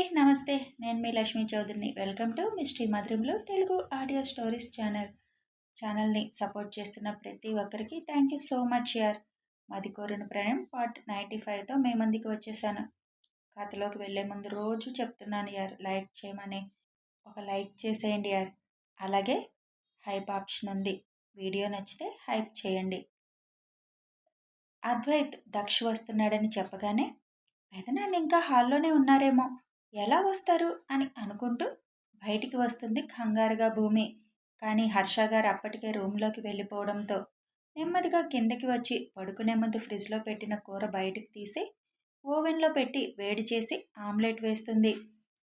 అండి నమస్తే. నేను మీ లక్ష్మీ చౌదరిని. వెల్కమ్ టు మిస్ట్రీ మధురంలో తెలుగు ఆడియో స్టోరీస్ ఛానల్. ఛానల్ని సపోర్ట్ చేస్తున్న ప్రతి ఒక్కరికి థ్యాంక్ యూ సో మచ్ యార్. మాది కోరిన ప్రణయం పార్ట్ నైంటీ ఫైవ్తో మే మందికి వచ్చేసాను. కథలోకి వెళ్ళే ముందు రోజు చెప్తున్నాను యార్. లైక్ చేయమని. ఒక లైక్ చేసేయండి యార్. అలాగే హైప్ ఆప్షన్ ఉంది. వీడియో నచ్చితే హైప్ చేయండి. అద్వైత్ దక్ష వస్తున్నాడని చెప్పగానే పెదనాన్న ఇంకా హాల్లోనే ఉన్నారేమో. ఎలా వస్తారు అని అనుకుంటూ బయటికి వస్తుంది కంగారుగా భూమి. కానీ హర్ష గారు అప్పటికే రూమ్లోకి వెళ్ళిపోవడంతో నెమ్మదిగా కిందకి వచ్చి పడుకునే ముందు ఫ్రిడ్జ్లో పెట్టిన కూర బయటికి తీసి ఓవెన్లో పెట్టి వేడి చేసి ఆమ్లెట్ వేస్తుంది.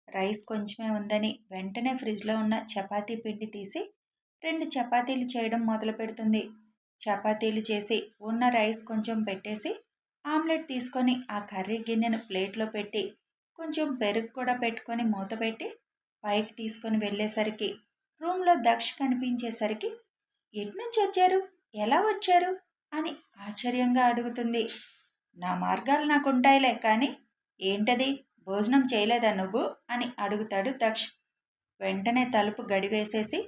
రైస్ కొంచెమే ఉందని వెంటనే ఫ్రిడ్జ్లో ఉన్న చపాతీ పిండి తీసి రెండు చపాతీలు చేయడం మొదలు పెడుతుంది. చపాతీలు చేసి ఉన్న రైస్ కొంచెం పెట్టేసి ఆమ్లెట్ తీసుకొని ఆ కర్రీ గిన్నెను ప్లేట్లో పెట్టి కొంచెం పెరుగు కూడా పెట్టుకొని మూత పెట్టి పైకి తీసుకొని వెళ్ళేసరికి రూమ్లో దక్ష కనిపించేసరికి ఎట్నుంచి వచ్చారు? ఎలా వచ్చారు? అని ఆశ్చర్యంగా అడుగుతుంది. నా మార్గాలు నాకు ఉంటాయిలే కానీ ఏంటది? భోజనం చేయలేదా నువ్వు? అని అడుగుతాడు దక్ష్. వెంటనే తలుపు గడివేసేసి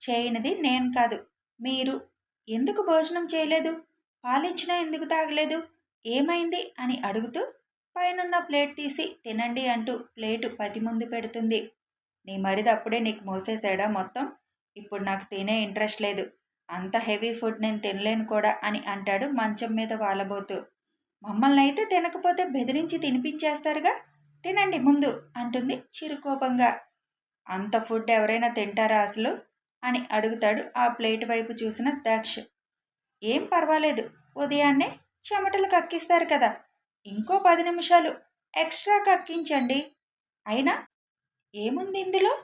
చేయనిది నేను కాదు. మీరు ఎందుకు భోజనం చేయలేదు? పాలించినా ఎందుకు తాగలేదు? ఏమైంది? అని అడుగుతూ పైనున్న ప్లేట్ తీసి తినండి అంటూ ప్లేటు పది ముందు పెడుతుంది. నీ మరిది అప్పుడే నీకు మోసేసాడా మొత్తం? ఇప్పుడు నాకు తినే ఇంట్రెస్ట్ లేదు. అంత హెవీ ఫుడ్ నేను తినలేను కూడా అని అంటాడు మంచం మీద వాలబోతూ. మమ్మల్ని అయితే తినకపోతే బెదిరించి తినిపించేస్తారుగా? తినండి ముందు అంటుంది చిరుకోపంగా. అంత ఫుడ్ ఎవరైనా తింటారా అసలు? అని అడుగుతాడు ఆ ప్లేట్ వైపు చూసిన దక్ష్. ఏం పర్వాలేదు ఉదయాన్నే చెమటలు కక్కిస్తారు కదా? ఇంకో పది నిమిషాలు ఎక్స్ట్రా కక్కించండి. అయినా? ఏముంది ఇందులో?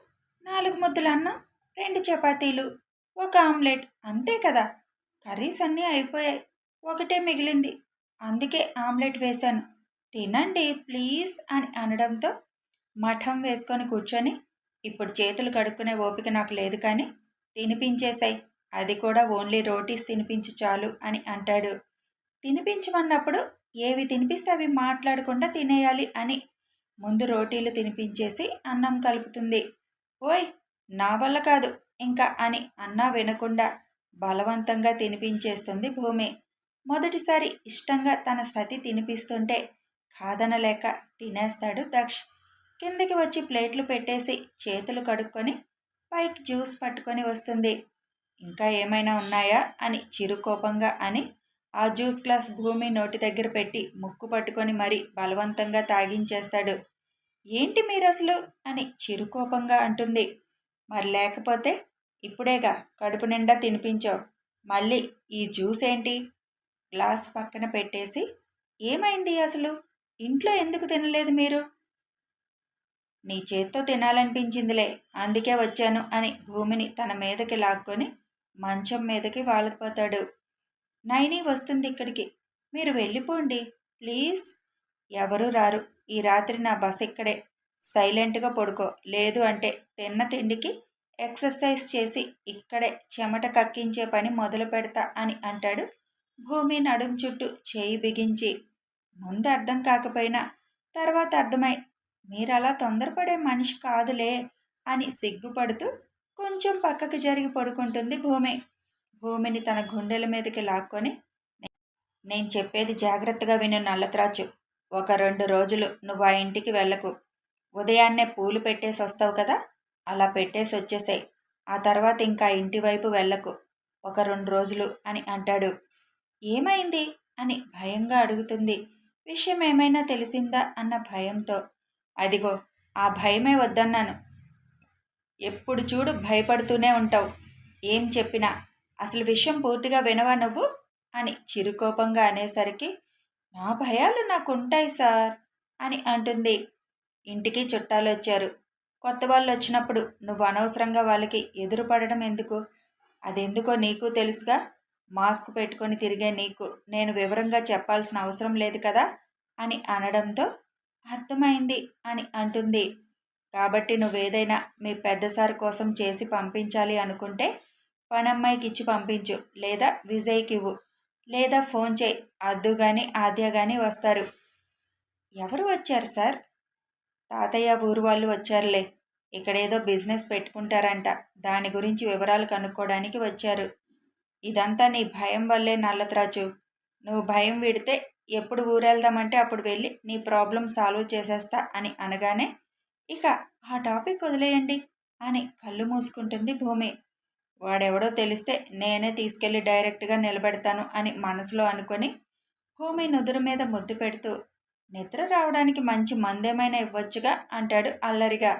నాలుగు ముద్దల అన్నం రెండు చపాతీలు ఒక ఆమ్లెట్ అంతే కదా? కర్రీస్ అన్నీ అయిపోయాయి. ఒకటే మిగిలింది. అందుకే ఆమ్లెట్ వేశాను. తినండి ప్లీజ్ అని అనడంతో మఠం వేసుకొని కూర్చొని ఇప్పుడు చేతులు కడుక్కునే ఓపిక నాకు లేదు కానీ తినిపించేశాయి. అది కూడా ఓన్లీ రోటీస్ తినిపించి చాలు అని అంటాడు. తినిపించమన్నప్పుడు ఏవి తినిపిస్తే అవి మాట్లాడకుండా తినేయాలి అని ముందు రోటీలు తినిపించేసి అన్నం కలుపుతుంది. ఓయ్ నా వల్ల కాదు ఇంకా అని అన్నా వినకుండా బలవంతంగా తినిపించేస్తుంది భూమి. మొదటిసారి ఇష్టంగా తన సతి తినిపిస్తుంటే కాదనలేక తినేస్తాడు దక్ష్. కిందకి వచ్చి ప్లేట్లు పెట్టేసి చేతులు కడుక్కొని పైకి జ్యూస్ పట్టుకొని వస్తుంది. ఇంకా ఏమైనా ఉన్నాయా అని చిరుకోపంగా అని ఆ జ్యూస్ గ్లాస్ భూమి నోటి దగ్గర పెట్టి ముక్కు పట్టుకొని మరీ బలవంతంగా తాగించేస్తాడు. ఏంటి మీరు అసలు అని చిరుకోపంగా అంటుంది. మరి లేకపోతే ఇప్పుడేగా కడుపు నిండా తినిపించావు. మళ్ళీ ఈ జ్యూస్ ఏంటి? గ్లాస్ పక్కన పెట్టేసి ఏమైంది అసలు? ఇంట్లో ఎందుకు తినలేదు మీరు? నీ చేత్తో తినాలనిపించిందిలే అందుకే వచ్చాను అని భూమిని తన మీదకి లాక్కొని మంచం మీదకి వాలిపోతాడు నైని వస్తుంది ఇక్కడికి. మీరు వెళ్ళిపోండి. ప్లీజ్. ఎవరు రారు. ఈ రాత్రి నా బస్ ఇక్కడే. సైలెంట్గా పడుకో. లేదు అంటే తిన్న తిండికి ఎక్సర్సైజ్ చేసి ఇక్కడే చెమట కక్కించే పని మొదలు పెడతా అని అంటాడు. భూమి నడుం చుట్టూ చేయి బిగించి. ముందు అర్థం కాకపోయినా తర్వాత అర్థమై మీరు అలా తొందరపడే మనిషి కాదులే అని సిగ్గుపడుతూ కొంచెం పక్కకు జరిగి పడుకుంటుంది భూమి. భూమిని తన గుండెల మీదకి లాక్కొని నేను చెప్పేది జాగ్రత్తగా విను నల్లత్రాచు ఒక రెండు రోజులు నువ్వు ఆ ఇంటికి వెళ్ళకు. ఉదయాన్నే పూలు పెట్టేసి వస్తావు కదా? అలా పెట్టేసి వచ్చేసాయి. ఆ తర్వాత ఇంకా ఇంటి వైపు వెళ్ళకు. ఒక రెండు రోజులు అని అంటాడు. ఏమైంది? అని భయంగా అడుగుతుంది. విషయం ఏమైనా తెలిసిందా? అన్న భయంతో. అదిగో ఆ భయమే వద్దన్నాను. ఎప్పుడు చూడు భయపడుతూనే ఉంటావు. ఏం చెప్పినా అసలు విషయం పూర్తిగా వినవా నువ్వు? అని చిరుకోపంగా అనేసరికి నా భయాలు నాకు ఉంటాయి సార్ అని అంటుంది. ఇంటికి చుట్టాలు వచ్చారు. కొత్త వాళ్ళు వచ్చినప్పుడు నువ్వు అనవసరంగా వాళ్ళకి ఎదురుపడడం ఎందుకు? అదెందుకో నీకు తెలుసుగా. మాస్క్ పెట్టుకొని తిరిగే నీకు నేను వివరంగా చెప్పాల్సిన అవసరం లేదు కదా? అని అనడంతో అర్థమైంది అని అంటుంది. కాబట్టి నువ్వేదైనా మీ పెద్ద సార్ కోసం చేసి పంపించాలి అనుకుంటే పనమ్మాయికి ఇచ్చి పంపించు. లేదా విజయ్కి ఇవ్వు లేదా ఫోన్ చేయి. అద్దు కానీ ఆద్య కానీ వస్తారు. ఎవరు వచ్చారు సార్? తాతయ్య ఊరు వాళ్ళు వచ్చారులే. ఇక్కడేదో బిజినెస్ పెట్టుకుంటారంట. దాని గురించి వివరాలు కనుక్కోవడానికి వచ్చారు. ఇదంతా నీ భయం వల్లే నల్లత్రాచు. నువ్వు భయం విడితే ఎప్పుడు ఊరెళ్దామంటే అప్పుడు వెళ్ళి నీ ప్రాబ్లం సాల్వ్ చేసేస్తా అని అనగానే ఇక ఆ టాపిక్ వదిలేయండి అని కళ్ళు మూసుకుంటుంది భూమి. వాడెవడో తెలిస్తే నేనే తీసుకెళ్ళి డైరెక్ట్గా నిలబెడతాను అని మనసులో అనుకొని భూమి నుదురు మీద ముద్దు పెడుతూ నిద్ర రావడానికి మంచి మందేమైనా ఇవ్వచ్చుగా అంటాడు అల్లరిగా.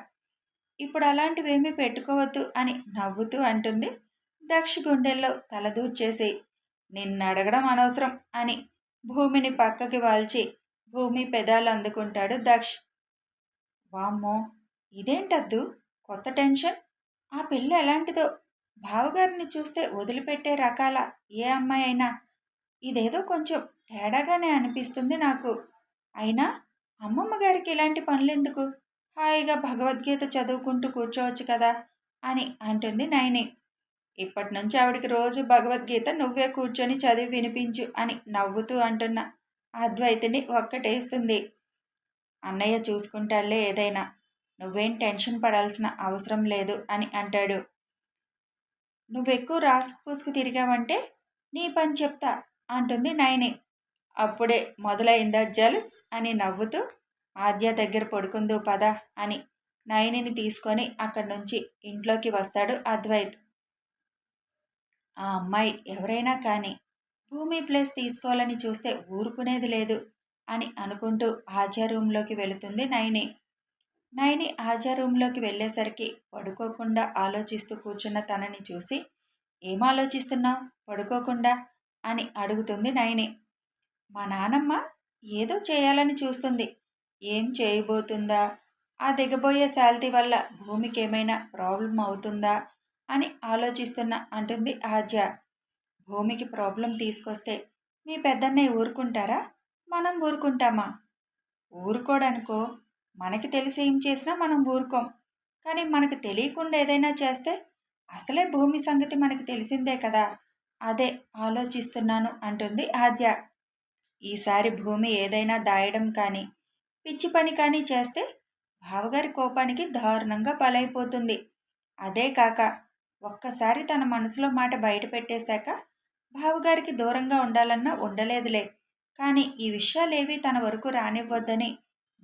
ఇప్పుడు అలాంటివేమీ పెట్టుకోవద్దు అని నవ్వుతూ అంటుంది. దక్ష గుండెల్లో తలదూర్చేసి నిన్ను అడగడం అనవసరం అని భూమిని పక్కకి వాల్చి భూమి పెదాలు అందుకుంటాడు దక్ష్. వామ్మో! ఇదేంటద్దు? కొత్త టెన్షన్? ఆ పిల్ల ఎలాంటిదో? బావగారిని చూస్తే వదిలిపెట్టే రకాల ఏ అమ్మాయి అయినా ఇదేదో కొంచెం తేడాగానే అనిపిస్తుంది నాకు. అయినా అమ్మమ్మ గారికి ఇలాంటి పనులెందుకు? హాయిగా భగవద్గీత చదువుకుంటూ కూర్చోవచ్చు కదా అని అంటుంది నయని ఇప్పటి నుంచి ఆవిడికి రోజు భగవద్గీత నువ్వే కూర్చొని చదివి వినిపించు అని నవ్వుతూ అంటున్న అద్వైతిని ఒక్కటేస్తుంది. అన్నయ్య చూసుకుంటాళ్ళే ఏదైనా. నువ్వేం టెన్షన్ పడాల్సిన అవసరం లేదు అని అంటాడు. నువ్వెక్కువ రాసు పూసుకు తిరిగావంటే నీ పని చెప్తా అంటుంది నయనే. అప్పుడే మొదలైందా జలస్ అని నవ్వుతూ ఆద్య దగ్గర పడుకుందు పద అని నయనిని తీసుకొని అక్కడి నుంచి ఇంట్లోకి వస్తాడు అద్వైత్. ఆ అమ్మాయి ఎవరైనా కానీ భూమి ప్లేస్ తీసుకోవాలని చూస్తే ఊరుకునేది లేదు అని అనుకుంటూ ఆజా రూమ్లోకి వెళుతుంది నైని నైని ఆజా రూమ్లోకి వెళ్ళేసరికి పడుకోకుండా ఆలోచిస్తూ కూర్చున్న తనని చూసి ఏం ఆలోచిస్తున్నావు? పడుకోకుండా? అని అడుగుతుంది నైని మా నానమ్మ ఏదో చేయాలని చూస్తుంది. ఏం చేయబోతుందా? ఆ దిగబోయే శాలరీ వల్ల భూమికి ఏమైనా ప్రాబ్లం అవుతుందా? అని ఆలోచిస్తున్న అంటుంది ఆజ్య భూమికి ప్రాబ్లం తీసుకొస్తే మీ పెద్దన్నయ్య ఊరుకుంటారా? మనం ఊరుకుంటామా? ఊరుకోడనుకో. మనకి తెలిసి ఏం చేసినా మనం ఊరుకోం. కానీ మనకు తెలియకుండా ఏదైనా చేస్తే అసలే భూమి సంగతి మనకి తెలిసిందే కదా. అదే ఆలోచిస్తున్నాను అంటుంది ఆద్య. ఈసారి భూమి ఏదైనా దాయడం కానీ పిచ్చి పని కానీ చేస్తే బావగారి కోపానికి దారుణంగా బలైపోతుంది. అదే కాక ఒక్కసారి తన మనసులో మాట బయట పెట్టేశాక బావగారికి దూరంగా ఉండాలన్నా ఉండలేదులే. కానీ ఈ విషయాలేవి తన వరకు రానివ్వద్దని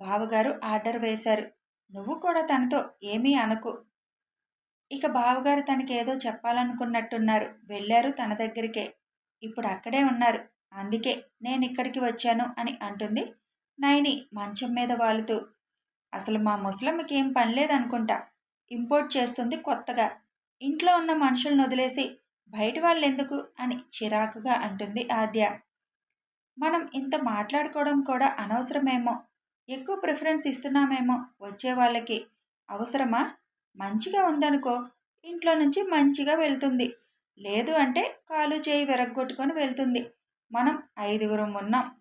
బావగారు ఆర్డర్ వేశారు. నువ్వు కూడా తనతో ఏమీ అనకు. ఇక బావగారు తనకేదో చెప్పాలనుకున్నట్టున్నారు. వెళ్ళారు తన దగ్గరికే. ఇప్పుడు అక్కడే ఉన్నారు. అందుకే నేను ఇక్కడికి వచ్చాను అని అంటుంది నైని మంచం మీద వాలుతూ. అసలు మా ముసలమ్మకి ఏం పని లేదనుకుంటా. ఇంపోర్ట్ చేస్తుంది కొత్తగా. ఇంట్లో ఉన్న మనుషులను వదిలేసి బయట వాళ్ళు ఎందుకు అని చిరాకుగా అంటుంది ఆద్య. మనం ఇంత మాట్లాడుకోవడం కూడా అనవసరమేమో. ఎక్కువ ప్రిఫరెన్స్ ఇస్తున్నామేమో వచ్చే వాళ్ళకి. అవసరమా? మంచిగా ఉందనుకో ఇంట్లో నుంచి మంచిగా వెళ్తుంది. లేదు అంటే కాలు చేయి విరగ్గొట్టుకొని వెళ్తుంది. మనం ఐదుగురం ఉన్నాం.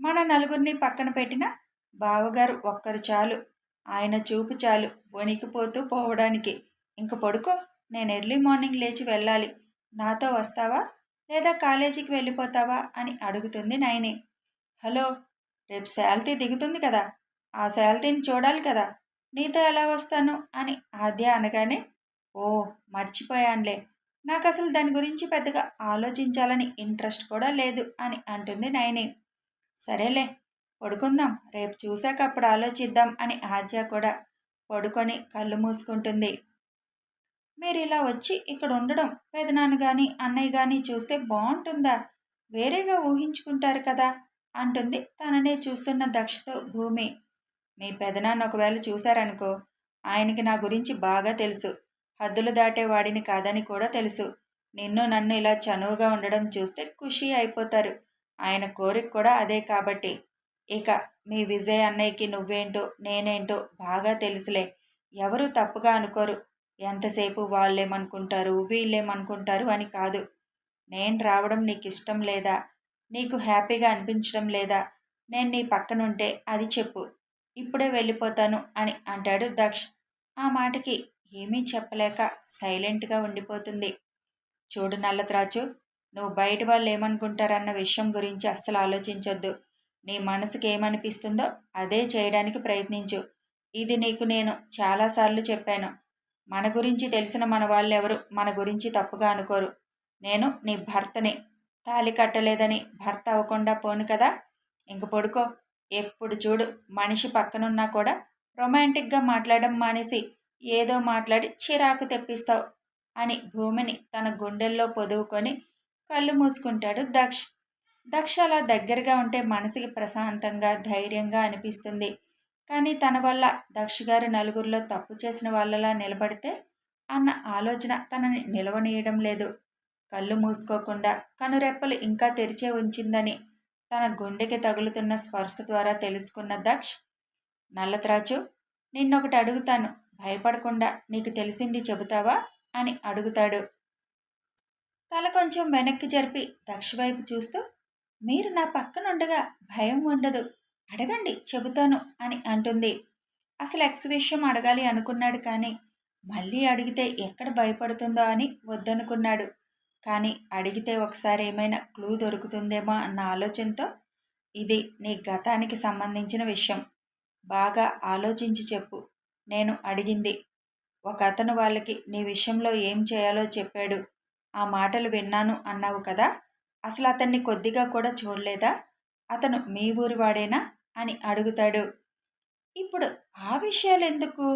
మన నలుగురిని పక్కన పెట్టిన బావగారు ఒక్కరు చాలు. ఆయన చూపు చాలు వణికిపోతూ పోవడానికి. ఇంక పడుకో నేను ఎర్లీ మార్నింగ్ లేచి వెళ్ళాలి. నాతో వస్తావా? లేదా కాలేజీకి వెళ్ళిపోతావా? అని అడుగుతుంది నైని. హలో రేపు శాలరీ దిగుతుంది కదా ఆ శాలరీని చూడాలి కదా నీతో ఎలా వస్తాను అని ఆద్య అనగానే ఓ మర్చిపోయానులే. నాకు అసలు దాని గురించి పెద్దగా ఆలోచించాలని ఇంట్రెస్ట్ కూడా లేదు అని అంటుంది నయని. సరేలే పడుకుందాం రేపు చూశాక అప్పుడు ఆలోచిద్దాం అని ఆద్య కూడా పడుకొని కళ్ళు మూసుకుంటుంది. మీరు ఇలా వచ్చి ఇక్కడ ఉండడం పెదనాన్న కానీ అన్నయ్య కానీ చూస్తే బాగుంటుందా? వేరేగా ఊహించుకుంటారు కదా. అంటుంది. తననే చూస్తున్న దక్షతో భూమి మీ పెదనాన్న ఒకవేళ చూశారనుకో ఆయనకి నా గురించి బాగా తెలుసు. హద్దులు దాటేవాడిని కాదని కూడా తెలుసు. నిన్ను నన్ను ఇలా చనువుగా ఉండడం చూస్తే ఖుషి అయిపోతారు. ఆయన కోరిక కూడా అదే కాబట్టి. ఇక మీ విజయ్ అన్నయ్యకి నువ్వేంటో నేనేంటో బాగా తెలుసులే. ఎవరు తప్పుగా అనుకోరు. ఎంతసేపు వాళ్ళేమనుకుంటారు వీళ్ళేమనుకుంటారు అని కాదు. నేను రావడం నీకు ఇష్టం లేదా? నీకు హ్యాపీగా అనిపించడం లేదా? నేను నీ పక్కనుంటే అది చెప్పు. ఇప్పుడే వెళ్ళిపోతాను అని అంటాడు దక్ష్. ఆ మాటకి ఏమీ చెప్పలేక సైలెంట్గా ఉండిపోతుంది. చూడు నల్లత్రాచు నువ్వు బయట వాళ్ళు ఏమనుకుంటారన్న విషయం గురించి అస్సలు ఆలోచించొద్దు. నీ మనసుకి ఏమనిపిస్తుందో అదే చేయడానికి ప్రయత్నించు. ఇది నీకు నేను చాలాసార్లు చెప్పాను. మన గురించి తెలిసిన మన వాళ్ళెవరు మన గురించి తప్పుగా అనుకోరు. నేను నీ భర్తని. తాలి కట్టలేదని భర్త అవ్వకుండా పోను కదా. ఇంక పడుకో. ఎప్పుడు చూడు మనిషి పక్కనున్నా కూడా రొమాంటిక్గా మాట్లాడడం మానేసి ఏదో మాట్లాడి చిరాకు తెప్పిస్తావు అని భూమిని తన గుండెల్లో పొదువుకొని కళ్ళు మూసుకుంటాడు దక్ష్. దక్ష అలా దగ్గరగా ఉంటే మనసుకి ప్రశాంతంగా ధైర్యంగా అనిపిస్తుంది. కానీ తన వల్ల దక్ష గారు నలుగురిలో తప్పు చేసిన వాళ్ళలా నిలబడితే అన్న ఆలోచన తనని నిలవనీయడం లేదు. కళ్ళు మూసుకోకుండా కనురెప్పలు ఇంకా తెరిచే ఉంచిందని తన గుండెకి తగులుతున్న స్పర్శ ద్వారా తెలుసుకున్న దక్ష్ నల్లత్రాచు నిన్నొకటి అడుగుతాను భయపడకుండా నీకు తెలిసింది చెబుతావా? అని అడుగుతాడు. తల కొంచెం వెనక్కి జరిపి దక్ష వైపు చూస్తూ మీరు నా పక్కనుండగా భయం ఉండదు అడగండి చెబుతాను అని అంటుంది. అసలు ఎక్స్ విషయం అడగాలి అనుకున్నాడు కానీ మళ్ళీ అడిగితే ఎక్కడ భయపడుతుందో అని వద్దనుకున్నాడు. కానీ అడిగితే ఒకసారి ఏమైనా క్లూ దొరుకుతుందేమో అన్న ఆలోచనతో ఇది నీ గతానికి సంబంధించిన విషయం. బాగా ఆలోచించి చెప్పు. నేను అడిగింది. ఒక అతను వాళ్ళకి నీ విషయంలో ఏం చేయాలో చెప్పాడు. ఆ మాటలు విన్నాను అన్నావు కదా! అసలు అతన్ని కొద్దిగా కూడా చూడలేదా? అతను మీ ఊరి వాడేనా? అని అడుగుతాడు. ఇప్పుడు ఆ విషయాలు ఎందుకు?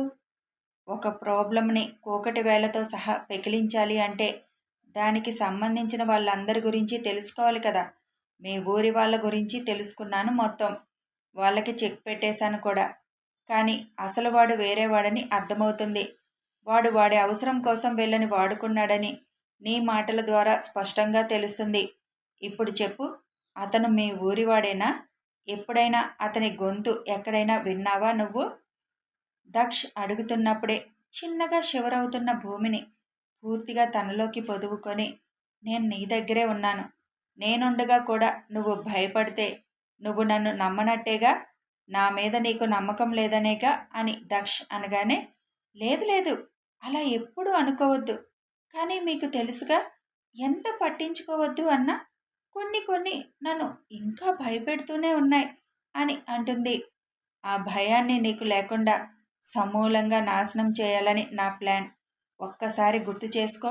ఒక ప్రాబ్లంని కోకటి వేళతో సహా పెకిలించాలి అంటే దానికి సంబంధించిన వాళ్ళందరి గురించి తెలుసుకోవాలి కదా. మీ ఊరి వాళ్ళ గురించి తెలుసుకున్నాను మొత్తం. వాళ్ళకి చెక్ పెట్టేశాను కూడా. కానీ అసలు వాడు వేరే వాడని అర్థమవుతుంది. వాడు వాడి అవసరం కోసం వెళ్ళని వాడుకున్నాడని నీ మాటల ద్వారా స్పష్టంగా తెలుస్తుంది. ఇప్పుడు చెప్పు అతను మీ ఊరివాడేనా ఎప్పుడైనా అతని గొంతు ఎక్కడైనా విన్నావా నువ్వు? దక్ష్ అడుగుతున్నప్పుడే చిన్నగా శివరవుతున్న భూమిని పూర్తిగా తనలోకి పొదువుకొని నేను నీ దగ్గరే ఉన్నాను. నేనుండగా కూడా నువ్వు భయపడితే నువ్వు నన్ను నమ్మనట్టేగా? నా మీద నీకు నమ్మకం లేదనేగా? అని దక్ష్ అనగానే లేదు లేదు. అలా ఎప్పుడూ అనుకోవద్దు. కానీ మీకు తెలుసుగా ఎంత పట్టించుకోవద్దు అన్నా? కొన్ని కొన్ని నన్ను ఇంకా భయపెడుతూనే ఉన్నాయి అని అంటుంది. ఆ భయాన్ని నీకు లేకుండా సమూలంగా నాశనం చేయాలని నా ప్లాన్. ఒక్కసారి గుర్తు చేసుకో.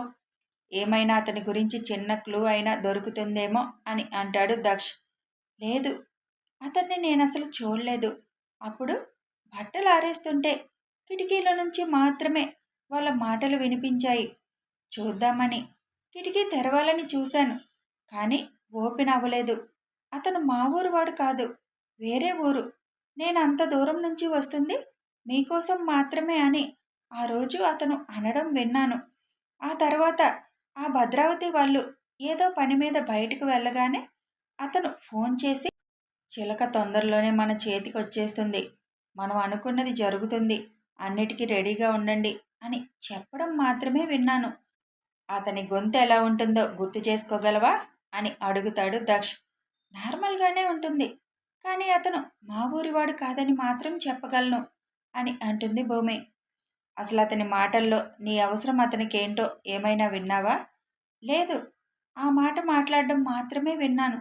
ఏమైనా అతని గురించి చిన్న క్లూ అయినా దొరుకుతుందేమో అని అంటాడు దక్ష్. లేదు అతన్ని నేను అసలు చూడలేదు. అప్పుడు బట్టలు ఆరేస్తుంటే కిటికీల నుంచి మాత్రమే వాళ్ళ మాటలు వినిపించాయి. చూద్దామని కిటికీ తెరవాలని చూశాను కానీ ఓపెన్ అవ్వలేదు. అతను మా ఊరు వాడు కాదు వేరే ఊరు. నేను అంత దూరం నుంచి వస్తుంది మీకోసం మాత్రమే అని ఆ రోజు అతను అనడం విన్నాను. ఆ తర్వాత ఆ భద్రావతి వాళ్ళు ఏదో పని మీద బయటకు వెళ్ళగానే అతను ఫోన్ చేసి చిలక తొందరలోనే మన చేతికి వచ్చేస్తుంది. మనం అనుకున్నది జరుగుతుంది. అన్నిటికీ రెడీగా ఉండండి అని చెప్పడం మాత్రమే విన్నాను. అతని గొంతు ఎలా ఉంటుందో గుర్తు చేసుకోగలవా? అని అడుగుతాడు దక్ష్. నార్మల్గానే ఉంటుంది. కానీ అతను మా ఊరివాడు కాదని మాత్రం చెప్పగలను అని అంటుంది భూమి. అసలు అతని మాటల్లో నీ అవసరం అతనికి ఏంటో ఏమైనా విన్నావా? లేదు. ఆ మాట మాట్లాడడం మాత్రమే విన్నాను.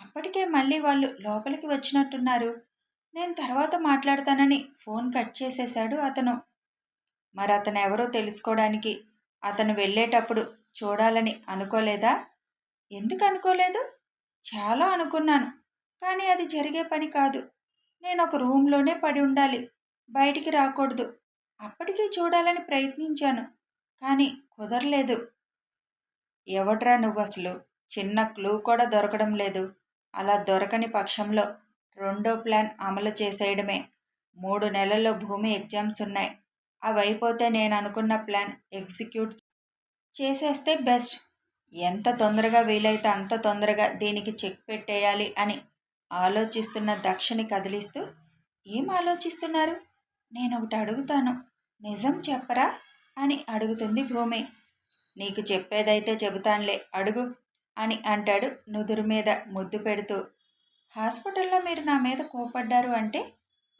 అప్పటికే మళ్ళీ వాళ్ళు లోపలికి వచ్చినట్టున్నారు. నేను తర్వాత మాట్లాడతానని ఫోన్ కట్ చేసేశాడు అతను. మరి అతను ఎవరో తెలుసుకోవడానికి అతను వెళ్ళేటప్పుడు చూడాలని అనుకోలేదా? ఎందుకు అనుకోలేదు చాలా అనుకున్నాను. కానీ అది జరిగే పని కాదు. నేను ఒక రూమ్లోనే పడి ఉండాలి. బయటికి రాకూడదు. అప్పటికీ చూడాలని ప్రయత్నించాను కానీ కుదరలేదు. ఎవడ్రా నువ్వు అసలు? చిన్న క్లూ కూడా దొరకడం లేదు. అలా దొరకని పక్షంలో రెండో ప్లాన్ అమలు చేసేయడమే. మూడు నెలల్లో భూమి ఎగ్జామ్స్ ఉన్నాయి. అవి అయిపోతే నేను అనుకున్న ప్లాన్ ఎగ్జిక్యూట్ చేసేస్తే బెస్ట్. ఎంత తొందరగా వీలైతే అంత తొందరగా దీనికి చెక్ పెట్టేయాలి అని ఆలోచిస్తున్న దక్షని కదిలిస్తూ ఏం ఆలోచిస్తున్నారు? నేను ఒకటి అడుగుతాను. నిజం చెప్పరా? అని అడుగుతుంది భూమి. నీకు చెప్పేదైతే చెబుతానులే అడుగు అని అంటాడు నుదురు మీద ముద్దు పెడుతూ. హాస్పిటల్లో మీరు నా మీద కోపడ్డారు అంటే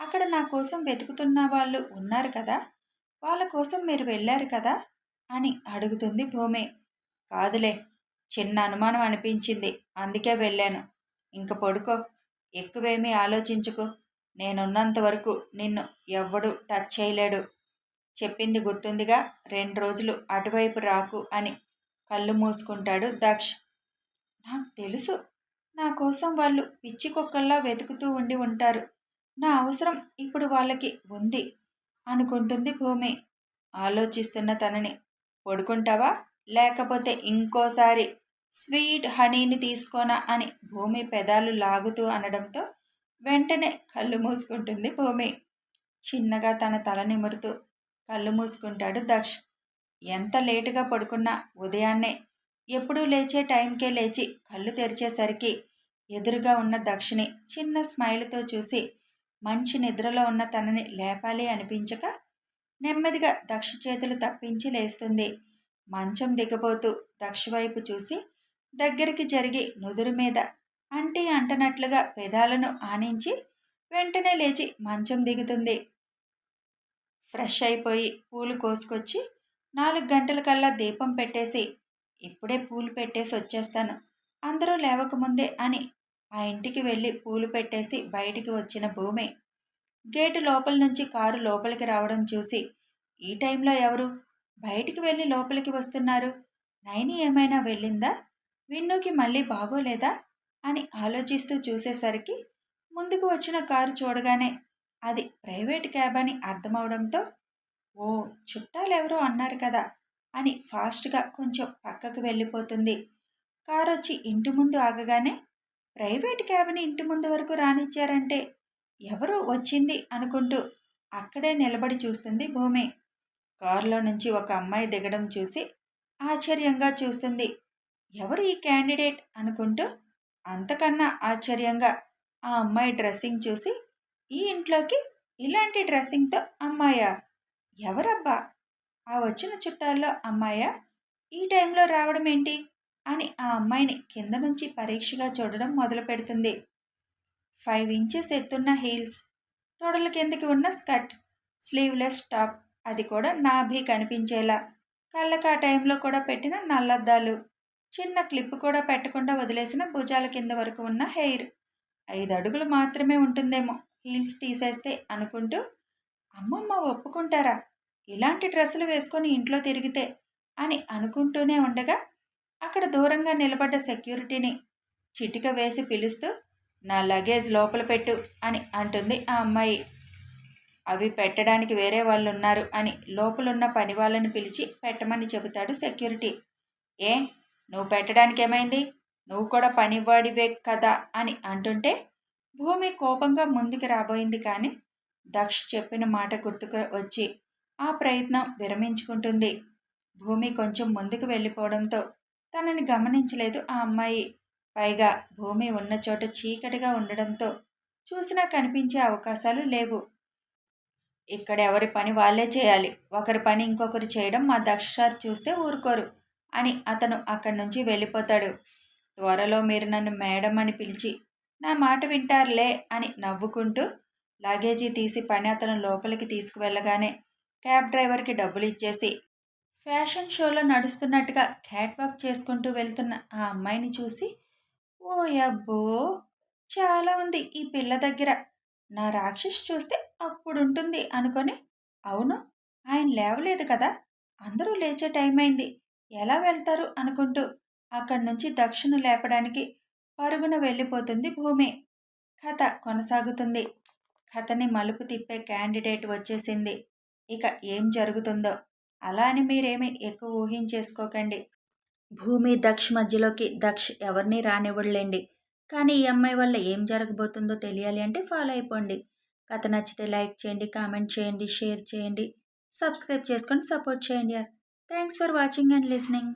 అక్కడ నా కోసం వెతుకుతున్న వాళ్ళు ఉన్నారు కదా వాళ్ళ కోసం మీరు వెళ్ళారు కదా అని అడుగుతుంది భూమి. కాదులే చిన్న అనుమానం అనిపించింది అందుకే వెళ్ళాను. ఇంక పడుకో ఎక్కువేమీ ఆలోచించుకో నేనున్నంత వరకు నిన్ను ఎవ్వడు టచ్ చేయలేడు. చెప్పింది గుర్తుందిగా. రెండు రోజులు అటువైపు రాకు అని కళ్ళు మూసుకుంటాడు దక్ష్. నాకు తెలుసు. నా కోసం వాళ్ళు పిచ్చి కుక్కల్లా వెతుకుతూ ఉండి ఉంటారు. నా అవసరం ఇప్పుడు వాళ్ళకి ఉంది అనుకుంటుంది భూమి. ఆలోచిస్తున్న తనని. పడుకుంటావా? లేకపోతే ఇంకోసారి స్వీట్ హనీని తీసుకోనా అని భూమి పెదాలు లాగుతూ అనడంతో వెంటనే కళ్ళు మూసుకుంటుంది భూమి. చిన్నగా తన తల నిమురుతూ కళ్ళు మూసుకుంటాడు దక్ష్. ఎంత లేటుగా పడుకున్నా ఉదయాన్నే ఎప్పుడూ లేచే టైంకే లేచి కళ్ళు తెరిచేసరికి ఎదురుగా ఉన్న దక్షిణి చిన్న స్మైల్తో చూసి మంచి నిద్రలో ఉన్న తనని లేపాలి అనిపించక నెమ్మదిగా దక్ష చేతులు తప్పించి లేస్తుంది. మంచం దిగబోతూ దక్ష వైపు చూసి దగ్గరికి జరిగి నుదురు మీద అంటి అంటనట్లుగా పెదాలను ఆనించి వెంటనే లేచి మంచం దిగుతుంది. ఫ్రెష్ అయిపోయి పూలు కోసుకొచ్చి నాలుగు గంటల కల్లా దీపం పెట్టేసి ఇప్పుడే పూలు పెట్టేసి వచ్చేస్తాను. అందరూ లేవకముందే అని ఆ ఇంటికి వెళ్ళి పూలు పెట్టేసి బయటికి వచ్చిన భూమి. గేటు లోపల నుంచి కారు లోపలికి రావడం చూసి ఈ టైంలో ఎవరు? బయటికి వెళ్ళి లోపలికి వస్తున్నారు. నైని ఏమైనా వెళ్ళిందా? విన్నుకి మళ్ళీ బాగోలేదా? అని ఆలోచిస్తూ చూసేసరికి ముందుకు వచ్చిన కారు చూడగానే అది ప్రైవేట్ క్యాబ్ అని అర్థమవడంతో ఓ చుట్టాలెవరో అన్నారు కదా అని ఫాస్ట్గా కొంచెం పక్కకు వెళ్ళిపోతుంది. కారు వచ్చి ఇంటి ముందు ఆగగానే ప్రైవేట్ క్యాబ్ని ఇంటి ముందు వరకు రానిచ్చారంటే ఎవరు వచ్చింది అనుకుంటూ అక్కడే నిలబడి చూస్తుంది భూమి. కారులో నుంచి ఒక అమ్మాయి దిగడం చూసి ఆశ్చర్యంగా చూస్తుంది. ఎవరు ఈ క్యాండిడేట్? అనుకుంటూ అంతకన్నా ఆశ్చర్యంగా ఆ అమ్మాయి డ్రెస్సింగ్ చూసి ఈ ఇంట్లోకి ఇలాంటి డ్రెస్సింగ్తో అమ్మాయా? ఎవరబ్బా? ఆ వచ్చిన చుట్టాల్లో అమ్మాయా? ఈ టైంలో రావడం ఏంటి? అని ఆ అమ్మాయిని కింద నుంచి పరీక్షగా చూడడం మొదలు పెడుతుంది. ఫైవ్ ఇంచెస్ ఎత్తున్న హీల్స్ తొడల కిందకి ఉన్న స్కర్ట్ స్లీవ్లెస్ టాప్ అది కూడా నాభి కనిపించేలా. కళ్ళకి ఆ టైంలో కూడా పెట్టిన నల్లద్దాలు చిన్న క్లిప్ కూడా పెట్టకుండా వదిలేసిన భుజాల కింద వరకు ఉన్న హెయిర్. ఐదు అడుగులు మాత్రమే ఉంటుందేమో. హీల్స్ తీసేస్తే అనుకుంటూ అమ్మమ్మ ఒప్పుకుంటారా? ఇలాంటి డ్రెస్సులు వేసుకొని ఇంట్లో తిరిగితే? అని అనుకుంటూనే ఉండగా అక్కడ దూరంగా నిలబడ్డ సెక్యూరిటీని చిటిక వేసి పిలుస్తూ నా లగేజ్ లోపల పెట్టు అని అంటుంది ఆ అమ్మాయి. అవి పెట్టడానికి వేరే వాళ్ళు ఉన్నారు అని లోపలున్న పని వాళ్ళని పిలిచి పెట్టమని చెబుతాడు సెక్యూరిటీ. ఏ నువ్వు పెట్టడానికి ఏమైంది నువ్వు కూడా పనివాడివే కదా? అని అంటుంటే భూమి కోపంగా ముందుకు రాబోయింది కానీ దక్ష్ చెప్పిన మాట గుర్తుకు వచ్చి ఆ ప్రయత్నం విరమించుకుంటుంది. భూమి కొంచెం ముందుకు వెళ్ళిపోవడంతో తనని గమనించలేదు ఆ అమ్మాయి. పైగా భూమి ఉన్న చోట చీకటిగా ఉండడంతో చూసినా కనిపించే అవకాశాలు లేవు. ఇక్కడ ఎవరి పని వాళ్ళే చేయాలి. ఒకరి పని ఇంకొకరు చేయడం మా దక్ష చూస్తే ఊరుకోరు అని అతను అక్కడి నుంచి వెళ్ళిపోతాడు. త్వరలో మీరు నన్ను మేడం అని పిలిచి నా మాట వింటారులే అని నవ్వుకుంటూ లగేజీ తీసి పని అతను లోపలికి తీసుకువెళ్ళగానే క్యాబ్ డ్రైవర్కి డబ్బులు ఇచ్చేసి ఫ్యాషన్ షోలో నడుస్తున్నట్టుగా క్యాట్ వాక్ చేసుకుంటూ వెళ్తున్న ఆ అమ్మాయిని చూసి ఓ అబ్బో చాలా ఉంది ఈ పిల్ల దగ్గర. నా రాక్షస్ చూస్తే అప్పుడుంటుంది అనుకొని అవును ఆయన లేవలేదు కదా అందరూ లేచే టైం అయింది ఎలా వెళ్తారు? అనుకుంటూ అక్కడి నుంచి దక్షిణ లేపడానికి పరుగున వెళ్ళిపోతుంది భూమి. కథ కొనసాగుతుంది. కథని మలుపు తిప్పే క్యాండిడేట్ వచ్చేసింది. ఇక ఏం జరుగుతుందో? అలా అని మీరేమి ఎక్కువ ఊహించేసుకోకండి. భూమి దక్ష్ మధ్యలోకి దక్ష్ ఎవరిని రానివ్వడులేండి. కానీ ఈ అమ్మాయి వల్ల ఏం జరగబోతుందో తెలియాలి అంటే ఫాలో అయిపోండి. కథ నచ్చితే లైక్ చేయండి కామెంట్ చేయండి షేర్ చేయండి సబ్స్క్రైబ్ చేసుకొని సపోర్ట్ చేయండి. Thanks for watching and listening.